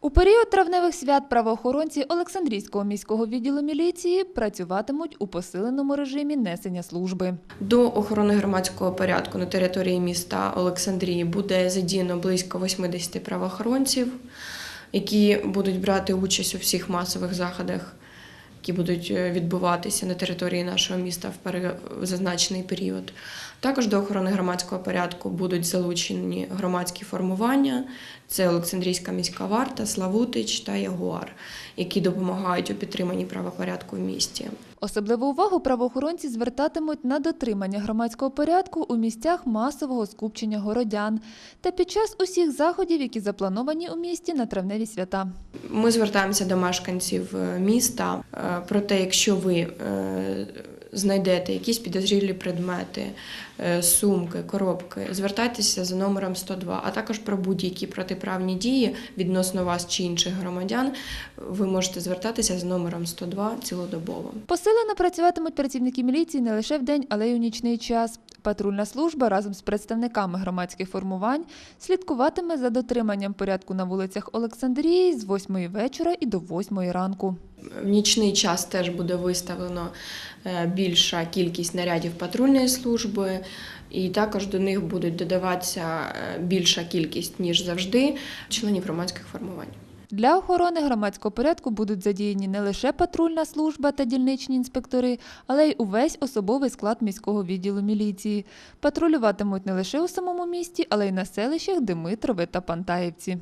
У період травневих свят правоохоронці Олександрійського міського відділу міліції працюватимуть у посиленому режимі несення служби. До охорони громадського порядку на території міста Олександрії буде задіяно близько 80 правоохоронців, які будуть брати участь у всіх масових заходах, які будуть е, відбуватися на території нашого міста в зазначений період. Також до охорони громадського порядку будуть залучені громадські формування. Це Олександрійська міська варта, Славутич та Ягуар, які допомагають у підтриманні правопорядку в місті. Особливу увагу правоохоронці звертатимуть на дотримання громадського порядку у місцях масового скупчення городян та під час усіх заходів, які заплановані у місті на травневі свята. Ми звертаємося до мешканців е, міста е, про те, якщо ви е, знайдете якісь підозрілі предмети, сумки, коробки, звертайтеся за номером 102, а також про будь-які протиправні дії відносно вас чи інших громадян. Ви можете звертатися за номером 102 цілодобово. Посилено працюватимуть працівники міліції не лише вдень, але й у нічний час. Патрульна служба разом з представниками громадських формувань слідкуватиме за дотриманням порядку на вулицях Олександрії з 8 вечора і до 8 ранку. В нічний час теж буде виставлено е, більша кількість нарядів патрульної служби, і також до них будуть додаватися е, більша кількість, ніж завжди, членів громадських формувань. Для охорони громадського порядку будуть задіяні не лише патрульна служба та дільничні інспектори, але й увесь особовий склад міського відділу міліції. Патрулюватимуть не лише у самому місті, але й на селищах Димитрове та Пантаївці.